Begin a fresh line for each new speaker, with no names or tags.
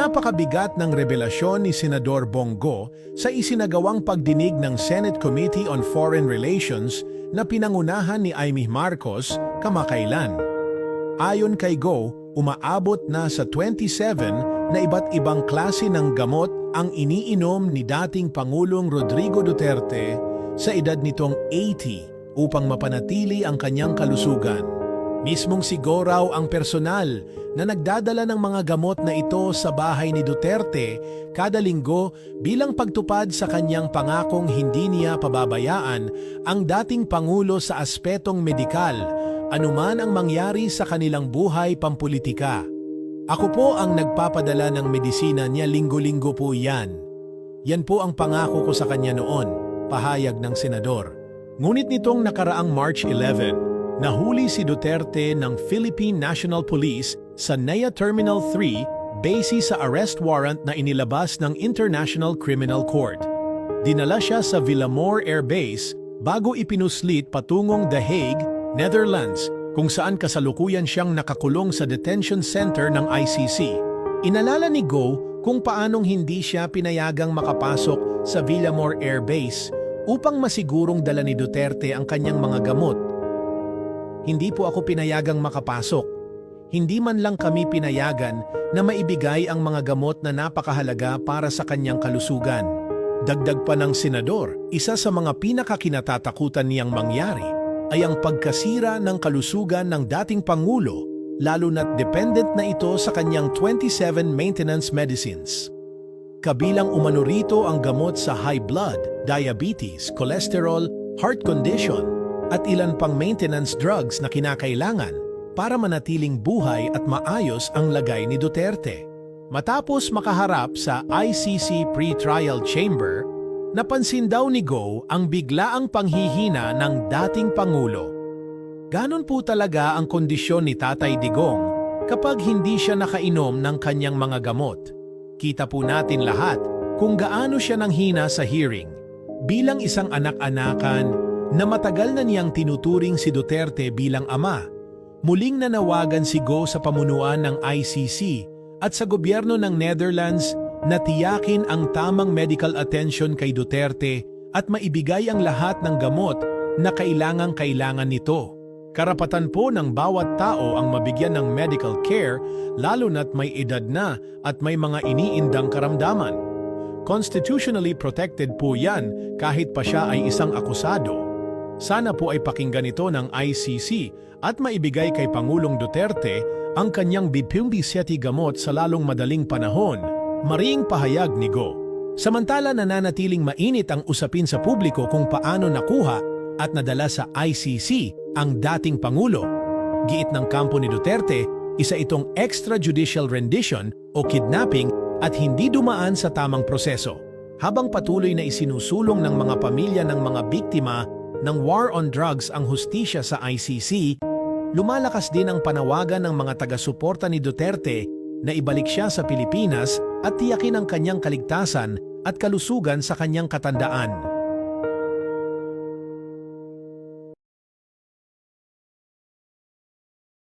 Napakabigat ng revelasyon ni Senador Bongo sa isinagawang pagdinig ng Senate Committee on Foreign Relations na pinangunahan ni Amy Marcos kamakailan. Ayon kay Go, umaabot na sa 27 na iba't ibang klase ng gamot ang iniinom ni dating Pangulong Rodrigo Duterte sa edad nitong 80 upang mapanatili ang kanyang kalusugan. Mismong si Go raw ang personal na nagdadala ng mga gamot na ito sa bahay ni Duterte kada linggo bilang pagtupad sa kanyang pangakong hindi niya pababayaan ang dating Pangulo sa aspetong medikal anuman ang mangyari sa kanilang buhay pampolitika. Ako po ang nagpapadala ng medisina niya linggo-linggo po yan. Yan po ang pangako ko sa kanya noon, pahayag ng senador. Ngunit nitong nakaraang March 11, nahuli si Duterte ng Philippine National Police sa NAIA Terminal 3 base sa arrest warrant na inilabas ng International Criminal Court. Dinala siya sa Villamor Air Base bago ipinuslit patungong The Hague, Netherlands, kung saan kasalukuyan siyang nakakulong sa detention center ng ICC. Inalala ni Go kung paanong hindi siya pinayagang makapasok sa Villamor Air Base upang masigurong dala ni Duterte ang kanyang mga gamot. Hindi po ako pinayagang makapasok. Hindi man lang kami pinayagan na maibigay ang mga gamot na napakahalaga para sa kanyang kalusugan. Dagdag pa ng senador, isa sa mga pinakakinatatakutan niyang mangyari ay ang pagkasira ng kalusugan ng dating Pangulo lalo na't dependent na ito sa kanyang 27 maintenance medicines. Kabilang umano rito ang gamot sa high blood, diabetes, cholesterol, heart condition, at ilan pang maintenance drugs na kinakailangan para manatiling buhay at maayos ang lagay ni Duterte. Matapos makaharap sa ICC pre-trial chamber, napansin daw ni Go ang biglaang panghihina ng dating Pangulo. Ganon po talaga ang kondisyon ni Tatay Digong kapag hindi siya nakainom ng kanyang mga gamot. Kita po natin lahat kung gaano siya nang hina sa hearing. Bilang isang anak-anakan na matagal na niyang tinuturing si Duterte bilang ama, muling nanawagan si Go sa pamunuan ng ICC at sa gobyerno ng Netherlands na tiyakin ang tamang medical attention kay Duterte at maibigay ang lahat ng gamot na kailangang-kailangan nito. Karapatan po ng bawat tao ang mabigyan ng medical care lalo na't may edad na at may mga iniindang karamdaman. Constitutionally protected po yan kahit pa siya ay isang akusado. Sana po ay pakinggan ito ng ICC at maibigay kay Pangulong Duterte ang kanyang bipimbiseti gamot sa lalong madaling panahon, maring pahayag ni Go. Samantala nananatiling mainit ang usapin sa publiko kung paano nakuha at nadala sa ICC ang dating Pangulo. Giit ng kampo ni Duterte, isa itong extrajudicial rendition o kidnapping at hindi dumaan sa tamang proseso. Habang patuloy na isinusulong ng mga pamilya ng mga biktima ng war on drugs ang hustisya sa ICC, lumalakas din ang panawagan ng mga taga-suporta ni Duterte na ibalik siya sa Pilipinas at tiyakin ang kanyang kaligtasan at kalusugan sa kanyang katandaan.